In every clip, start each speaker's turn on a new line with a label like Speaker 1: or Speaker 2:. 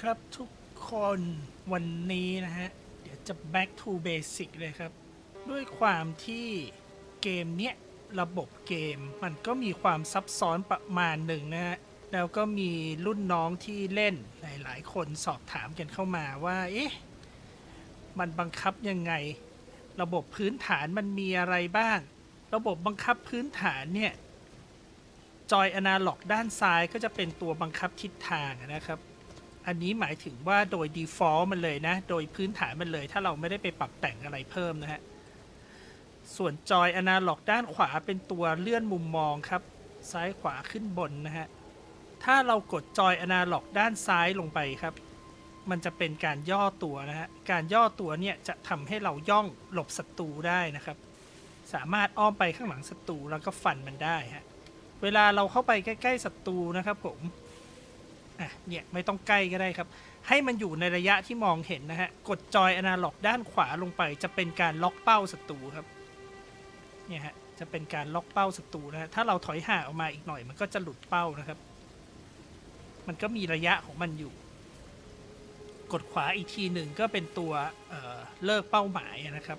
Speaker 1: ครับทุกคนวันนี้นะฮะ เดี๋ยวจะ back to basic เลยครับ ด้วยความที่เกมเนี้ย ระบบเกมมันก็มีความซับซ้อนประมาณหนึ่งนะฮะ แล้วก็มีรุ่นน้องที่เล่นหลายๆ คนสอบถามกันเข้ามาว่า เอ๊ะ มันบังคับยังไง ระบบพื้นฐานมันมีอะไรบ้าง ระบบบังคับพื้นฐานเนี่ยจอยอนาล็อกด้านซ้ายก็จะเป็นตัวบังคับทิศทางนะครับ อันนี้หมายถึงว่าโดย default มันเลยนะ โดยพื้นฐานมันเลย ถ้าเราไม่ได้ไปปรับแต่งอะไรเพิ่มนะฮะ ส่วนจอยอนาล็อกด้านขวาเป็นตัวเลื่อนมุมมองครับ ซ้ายขวาขึ้นบนนะฮะ ถ้าเรากดจอยอนาล็อกด้านซ้ายลงไปครับ มันจะเป็นการย่อตัวนะฮะ การย่อตัวเนี่ยจะทำให้เราย่องหลบศัตรูได้นะครับ สามารถอ้อมไปข้างหลังศัตรูแล้วก็ฟันมันได้ฮะ เวลาเราเข้าไปใกล้ๆศัตรูนะครับผม อะเนี่ยไม่ต้องใกล้ก็ได้ครับ ให้มันอยู่ในระยะที่มองเห็นนะฮะ กดจอยอนาล็อกด้านขวาลงไป จะเป็นการล็อกเป้าศัตรูครับ เนี่ยฮะ จะเป็นการล็อกเป้าศัตรูนะฮะ ถ้าเราถอยห่างออกมาอีกหน่อย มันก็จะหลุดเป้านะครับ มันก็มีระยะของมันอยู่ กดขวาอีกทีหนึ่งก็เป็นตัวเเลิกเป้าหมายนะครับ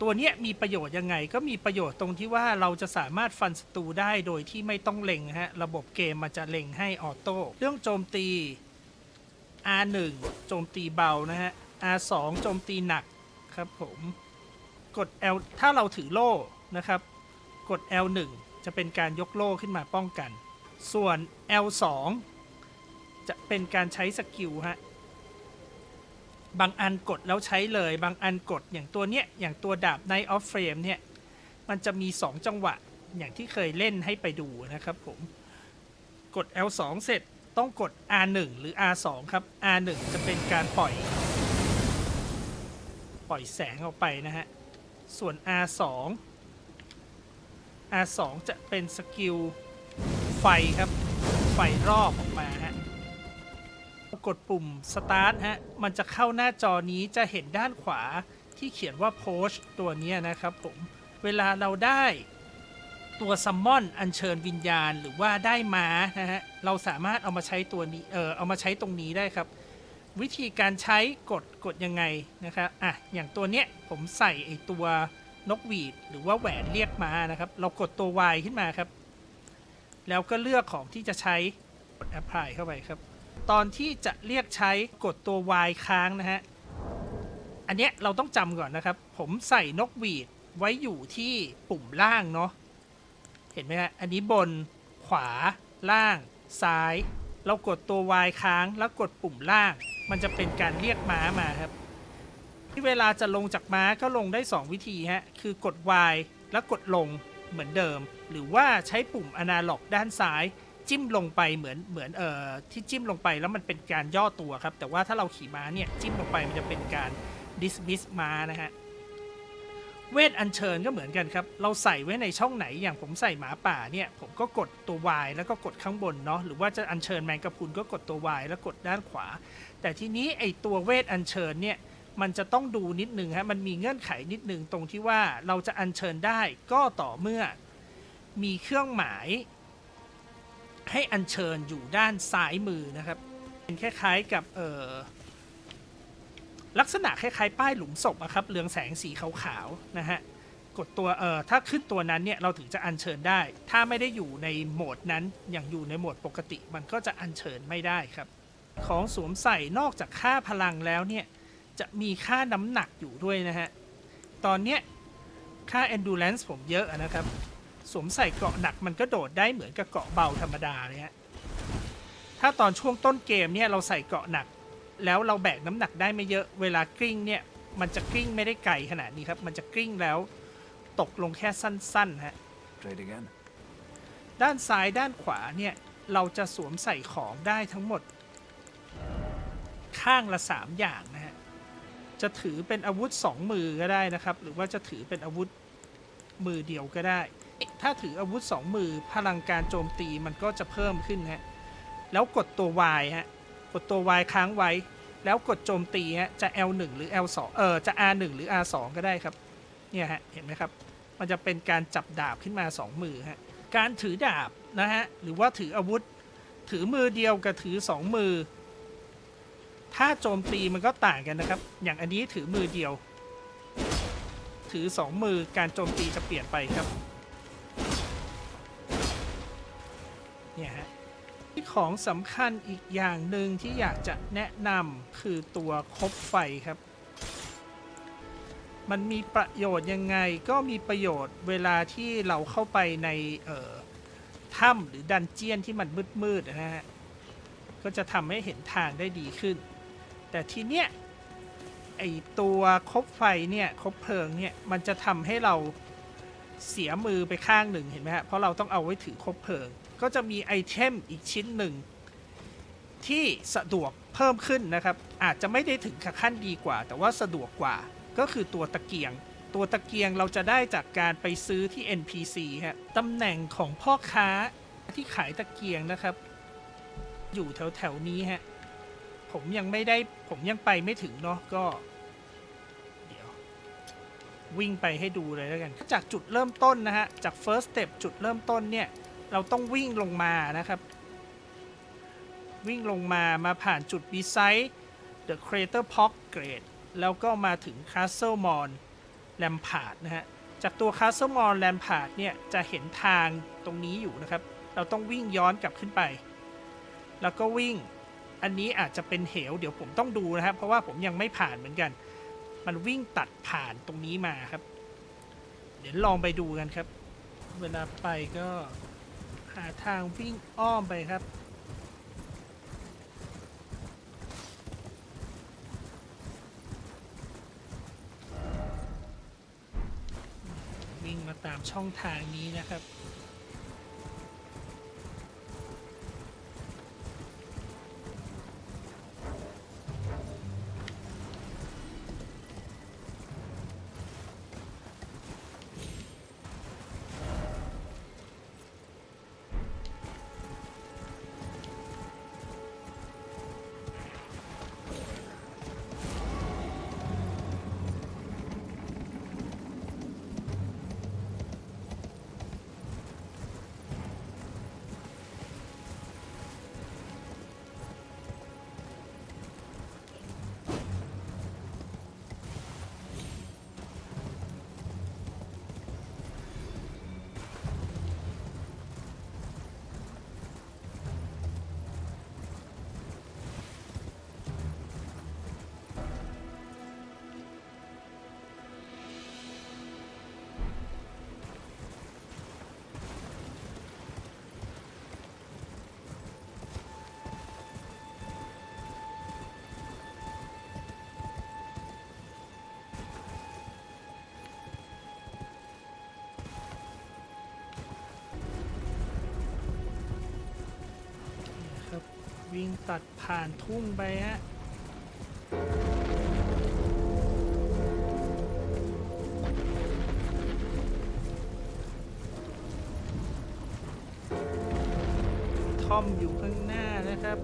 Speaker 1: ตัวเนี้ยมีประโยชน์ยังไง ก็มีประโยชน์ตรงที่ว่าเราจะสามารถฟันศัตรูได้โดยที่ไม่ต้องเล็งนะฮะ ระบบเกมมันจะเล็งให้ออโต้เรื่องโจมตี R1 โจมตีเบานะฮะ R2 โจมตีหนักครับผมกด L ถ้าเราถือโล่นะครับ กด L1 จะเป็นการยกโล่ขึ้นมาป้องกัน ส่วน L2 จะเป็นการใช้สกิลฮะ บางอันกดแล้วใช้เลย บางอันกดอย่างตัวเนี้ยอย่างตัวดาบ Night of Frame เนี่ย มันจะมี 2 จังหวะอย่างที่เคยเล่นให้ไปดูนะครับผม กด L2 เสร็จต้องกด R1 หรือ R2 ครับ R1 จะเป็นการปล่อย ปล่อยแสงออกไปนะฮะ ส่วน R2 R2 จะเป็นสกิลไฟครับ ไฟรอบออกมาฮะ กดปุ่ม start ฮะ มันจะเข้าหน้าจอนี้จะเห็นด้านขวาที่เขียนว่า post ตัวนี้นะครับผม เวลาเราได้ตัวซัมมอนอัญเชิญวิญญาณหรือว่าได้ม้านะฮะ เราสามารถเอามาใช้ตัวนี้ เออเอามาใช้ตรงนี้ได้ครับ วิธีการใช้กดกดยังไงนะครับ อะ อย่างตัวเนี้ยผมใส่ไอตัวนกหวีดหรือว่าแหวนเรียกม้านะครับ เรากดตัว Y ขึ้นมาครับ แล้วก็เลือกของที่จะใช้กด apply เข้าไปครับ ตอนที่จะเรียกใช้กดตัว Y ค้างนะฮะ อันเนี้ยเราต้องจำก่อนนะครับ ผมใส่นกหวีดไว้อยู่ที่ปุ่มล่างเนาะ เห็นไหมฮะ อันนี้บน ขวา ล่าง ซ้าย เรากดตัว Y ค้างแล้วกดปุ่มล่าง มันจะเป็นการเรียกม้ามาครับ ที่เวลาจะลงจากม้าก็ลงได้ 2 วิธีฮะ คือกด Y แล้วกดลงเหมือนเดิม หรือว่าใช้ปุ่มอนาล็อกด้านซ้าย จิ้มลงไปเหมือนเหมือนเอ่อที่จิ้มลงไปแล้วมันเป็นการย่อตัวครับ แต่ว่าถ้าเราขี่ม้าเนี่ยจิ้มลงไปมันจะเป็นการ dismiss ม้านะฮะเวทอัญเชิญก็เหมือนกันครับ เราใส่ไว้ในช่องไหนอย่างผมใส่หมาป่าเนี่ย ผมก็กดตัว Y แล้วก็กดข้างบนเนาะหรือว่าจะอัญเชิญแมงกะพรุนก็กดตัว Y แล้วกดด้านขวา แต่ทีนี้ไอตัวเวทอัญเชิญเนี่ยมันจะต้องดูนิดนึงฮะมันมีเงื่อนไขนิดนึงตรงที่ว่าเราจะอัญเชิญได้ก็ต่อเมื่อมีเครื่องหมาย ให้อัญเชิญอยู่ด้านซ้ายมือนะครับ เป็นคล้ายๆกับเออลักษณะคล้ายๆป้ายหลุมศพอะครับเรืองแสงสีขาวๆนะฮะกดตัวเออถ้าขึ้นตัวนั้นเนี่ยเราถึงจะอัญเชิญได้ ถ้าไม่ได้อยู่ในโหมดนั้นอย่างอยู่ในโหมดปกติ มันก็จะอัญเชิญไม่ได้ครับ ของสวมใส่นอกจากค่าพลังแล้วเนี่ยจะมีค่าน้ำหนักอยู่ด้วยนะฮะ ตอนเนี้ยค่า endurance ผมเยอะนะครับ สวมใส่เกราะหนักมันก็โดดได้เหมือนกับเกราะเบาธรรมดาเลยฮะถ้าตอนช่วงต้นเกมเนี่ยเราใส่เกราะหนัก แล้วเราแบกน้ำหนักได้ไม่เยอะเวลากลิ้งเนี่ยมันจะกลิ้งไม่ได้ไกลขนาดนี้ครับ มันจะกลิ้งแล้วตกลงแค่สั้นๆฮะด้านซ้ายด้านขวาเนี่ยเราจะสวมใส่ของได้ทั้งหมด ข้างละ 3 อย่างนะฮะจะถือเป็นอาวุธ 2 มือก็ได้นะครับ หรือว่าจะถือเป็นอาวุธมือเดียวก็ได้ ถ้าถืออาวุธ 2 มือ พลังการโจมตีมันก็จะเพิ่มขึ้นฮะ แล้วกดตัว Y ฮะ กดตัว Y ค้างไว้ แล้วกดโจมตีฮะ จะ L1 หรือ L2 เออจะ R1 หรือ R2 ก็ได้ครับ เนี่ยฮะ เห็นไหมครับ มันจะเป็นการจับดาบขึ้นมา 2 มือฮะ การถือดาบนะฮะ หรือว่าถืออาวุธ ถือมือเดียวกับถือ 2 มือ ถ้าโจมตีมันก็ต่างกันนะครับ อย่างอันนี้ถือมือเดียว ถือสองมือ การโจมตีจะเปลี่ยนไปครับ เนี่ยฮะที่ของสำคัญอีกอย่างหนึ่งที่อยากจะแนะนำคือตัวคบไฟครับ มันมีประโยชน์ยังไงก็มีประโยชน์เวลาที่เราเข้าไปในเอ่อถ้ำหรือดันเจียนที่มันมืดๆนะฮะ ก็จะทำให้เห็นทางได้ดีขึ้น แต่ทีเนี้ยไอตัวคบไฟเนี่ยคบเพลิงเนี่ยมันจะทำให้เราเสียมือไปข้างหนึ่งเห็นไหมฮะเพราะเราต้องเอาไว้ถือคบเพลิง ก็จะมีไอเทมอีกชิ้นหนึ่ง ที่สะดวกเพิ่มขึ้นนะครับ อาจจะไม่ได้ถึงขั้นดีกว่า แต่ว่าสะดวกกว่าก็คือตัวตะเกียง ตัวตะเกียงเราจะได้จากการไปซื้อที่ NPC ฮะตำแหน่งของพ่อค้าที่ขายตะเกียงนะครับ อยู่แถวแถวๆนี้ฮะผมยังไม่ได้ผมยังไปไม่ถึงเนาะก็เดี๋ยววิ่งไปให้ดูเลยแล้วกัน จากจุดเริ่มต้นนะฮะ จาก first step จุดเริ่มต้นเนี่ย เราต้องวิ่งลงมานะครับ วิ่งลงมามาผ่านจุด b s i d e the crater park grade แล้วก็มาถึง castle mall rampart นะฮะ จากตัว castle mall rampart เนี่ย จะเห็นทางตรงนี้อยู่นะครับ เราต้องวิ่งย้อนกลับขึ้นไป แล้วก็วิ่งอันนี้อาจจะเป็นเหว เดี๋ยวผมต้องดูนะครับ เพราะว่าผมยังไม่ผ่านเหมือนกัน มันวิ่งตัดผ่านตรงนี้มาครับ เดี๋ยวลองไปดูกันครับ เวลาไปก็าทางวิ่งอ้อมไปครับวิ่งมาตามช่องทางนี้นะครับ วิ่งตัดผ่านทุ่งไปฮะท่อมอยู่ข้างหน้านะครับ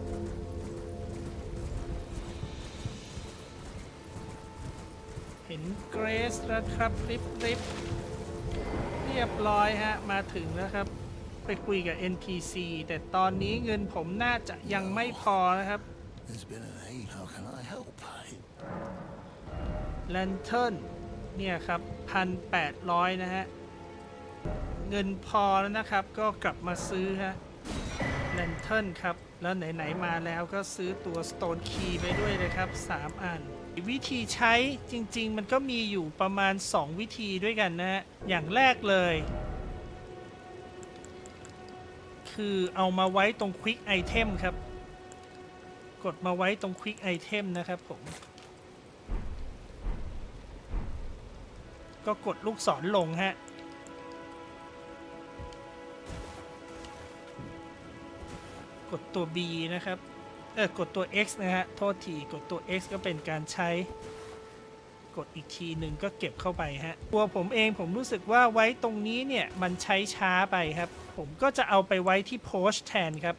Speaker 1: เห็นเกรสแล้วครับริบริบเรียบร้อยฮะ มาถึงแล้วครับ ไปคุยกับ NPC แต่ตอนนี้เงินผมน่าจะยังไม่พอนะครับ
Speaker 2: There's been an aid. How can I help?
Speaker 1: แลนเทิร์นเนี่ยครับพันแปดร้อยนะฮะ เงินพอแล้วนะครับ ก็กลับมาซื้อฮะแลนเทิร์นครับ แล้วไหน ๆ มาแล้วก็ซื้อตัว Stone Key ไปด้วยเลยครับ 3 อัน วิธีใช้จริง ๆ มันก็มีอยู่ประมาณ 2 วิธีด้วยกันนะฮะ อย่างแรกเลย คือเอามาไว้ตรง Quick Item ครับ กดมาไว้ตรง Quick Item นะครับผม ก็กดลูกศรลงฮะ กดตัว B นะครับ เออ กดตัว X นะฮะ โทษที กดตัว X ก็เป็นการใช้ กดอีกทีหนึ่งก็เก็บเข้าไปฮะ ตัวผมเองผมรู้สึกว่าไว้ตรงนี้เนี่ย มันใช้ช้าไปครับ ผมก็จะเอาไปไว้ที่โพสแทนครับ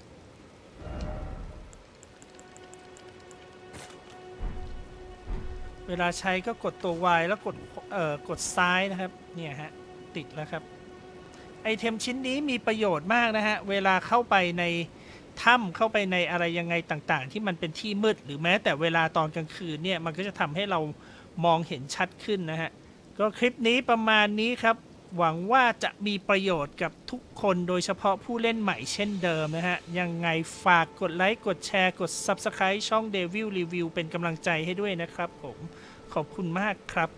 Speaker 1: เวลาใช้ก็กดตัว Y แล้วกด เอ่อ กดซ้ายนะครับ เนี่ยฮะ ติดแล้วครับ ไอเทมชิ้นนี้มีประโยชน์มากนะฮะ เวลาเข้าไปในถ้ำเข้าไปในอะไรยังไงต่างๆ ที่มันเป็นที่มืด หรือแม้แต่เวลาตอนกลางคืนเนี่ย มันก็จะทำให้เรา มองเห็นชัดขึ้นนะฮะ ก็คลิปนี้ประมาณนี้ครับ หวังว่าจะมีประโยชน์กับทุกคนโดยเฉพาะผู้เล่นใหม่เช่นเดิมนะฮะ ยังไงฝากกดไลค์ กดแชร์ กด Subscribe ช่อง Devil Review เป็นกำลังใจให้ด้วยนะครับผม ขอบคุณมากครับ